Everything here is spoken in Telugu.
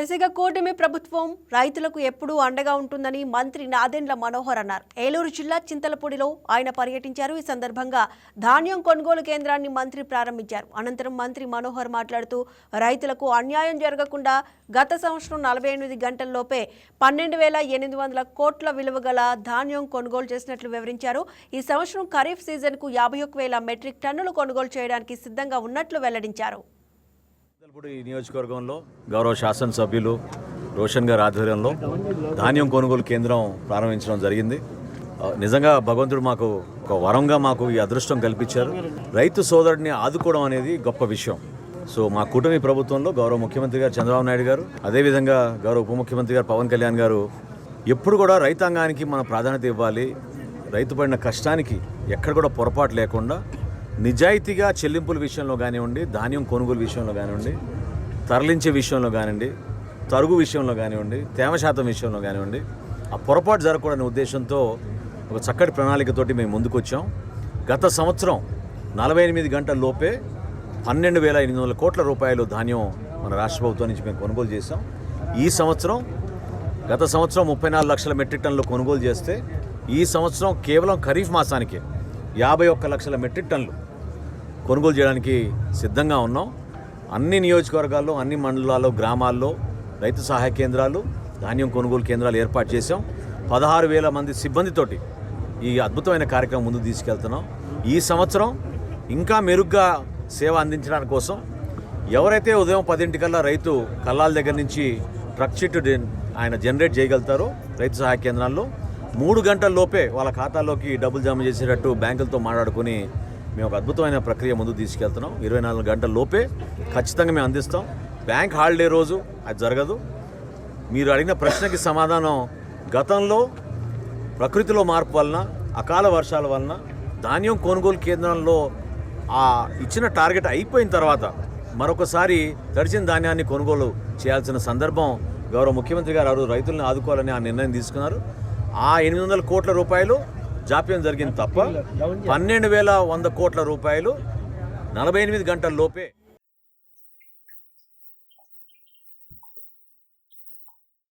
ఎసిగా కూటమి ప్రభుత్వం రైతులకు ఎప్పుడూ అండగా ఉంటుందని మంత్రి నాదెండ్ల మనోహర్ అన్నారు. ఏలూరు జిల్లా చింతలపూడిలో ఆయన పర్యటించారు. ఈ సందర్భంగా ధాన్యం కొనుగోలు కేంద్రాన్ని మంత్రి ప్రారంభించారు. అనంతరం మంత్రి మనోహర్ మాట్లాడుతూ రైతులకు అన్యాయం జరగకుండా గత సంవత్సరం నలభై ఎనిమిది గంటల్లోపే పన్నెండు వేల ఎనిమిది వందల కోట్ల విలువ గల ధాన్యం కొనుగోలు చేసినట్లు వివరించారు. ఈ సంవత్సరం ఖరీఫ్ సీజన్కు యాభై ఒక్క వేల మెట్రిక్ టన్నులు కొనుగోలు చేయడానికి సిద్ధంగా ఉన్నట్లు వెల్లడించారు. చింతలపూడి నియోజకవర్గంలో గౌరవ శాసనసభ్యులు రోషన్ గారి ఆధ్వర్యంలో ధాన్యం కొనుగోలు కేంద్రం ప్రారంభించడం జరిగింది. నిజంగా భగవంతుడు మాకు ఒక వరంగా మాకు ఈ అదృష్టం కల్పించారు. రైతు సోదరుడిని ఆదుకోవడం అనేది గొప్ప విషయం. సో మా కూటమి ప్రభుత్వంలో గౌరవ ముఖ్యమంత్రి గారు చంద్రబాబు నాయుడు గారు అదేవిధంగా గౌరవ ఉప ముఖ్యమంత్రి గారు పవన్ కళ్యాణ్ గారు ఎప్పుడు కూడా రైతాంగానికి మనం ప్రాధాన్యత ఇవ్వాలి. రైతు పడిన కష్టానికి ఎక్కడ కూడా పొరపాటు లేకుండా నిజాయితీగా చెల్లింపుల విషయంలో కానివ్వండి ధాన్యం కొనుగోలు విషయంలో కానివ్వండి తరలించే విషయంలో కానివ్వండి తరుగు విషయంలో కానివ్వండి తేమ శాతం విషయంలో కానివ్వండి ఆ పొరపాటు జరగకూడని ఉద్దేశంతో ఒక చక్కటి ప్రణాళికతోటి మేము ముందుకొచ్చాం. గత సంవత్సరం నలభై ఎనిమిది గంటల లోపే పన్నెండు వేల ఎనిమిది వందల కోట్ల రూపాయలు ధాన్యం మన రాష్ట్ర ప్రభుత్వం నుంచి మేము కొనుగోలు చేసాం ఈ సంవత్సరం గత సంవత్సరం ముప్పై నాలుగు లక్షల మెట్రిక్ టన్నులు కొనుగోలు చేస్తే ఈ సంవత్సరం కేవలం ఖరీఫ్ మాసానికే యాభై ఒక్క లక్షల మెట్రిక్ టన్నులు కొనుగోలు చేయడానికి సిద్ధంగా ఉన్నాం. అన్ని నియోజకవర్గాల్లో అన్ని మండలాల్లో గ్రామాల్లో రైతు సహాయ కేంద్రాలు ధాన్యం కొనుగోలు కేంద్రాలు ఏర్పాటు చేశాం. పదహారు వేల మంది సిబ్బందితోటి ఈ అద్భుతమైన కార్యక్రమం ముందుకు తీసుకెళ్తున్నాం. ఈ సంవత్సరం ఇంకా మెరుగ్గా సేవ అందించడానికి కోసం ఎవరైతే ఉదయం పదింటికల్లా రైతు కల్లాల దగ్గర నుంచి ట్రక్ చిట్టు ఆయన జనరేట్ చేయగలుగుతారో రైతు సహాయ కేంద్రాల్లో మూడు గంటల లోపే వాళ్ళ ఖాతాలోకి డబ్బులు జమ చేసేటట్టు బ్యాంకులతో మాట్లాడుకొని మేము ఒక అద్భుతమైన ప్రక్రియ ముందు తీసుకెళ్తున్నాం. ఇరవై నాలుగు గంటల లోపే ఖచ్చితంగా మేము అందిస్తాం. బ్యాంక్ హాలిడే రోజు అది జరగదు. మీరు అడిగిన ప్రశ్నకి సమాధానం గతంలో ప్రకృతిలో మార్పు వలన అకాల వర్షాల వలన ధాన్యం కొనుగోలు కేంద్రంలో ఆ ఇచ్చిన టార్గెట్ అయిపోయిన తర్వాత మరొకసారి తడిచిన ధాన్యాన్ని కొనుగోలు చేయాల్సిన సందర్భం గౌరవ ముఖ్యమంత్రి గారు రైతులను ఆదుకోవాలని ఆ నిర్ణయం తీసుకున్నారు. ఆ ఎనిమిది వందల కోట్ల రూపాయలు జాప్యం జరిగింది తప్ప పన్నెండు వేల వంద కోట్ల రూపాయలు నలభై ఎనిమిది గంటల లోపే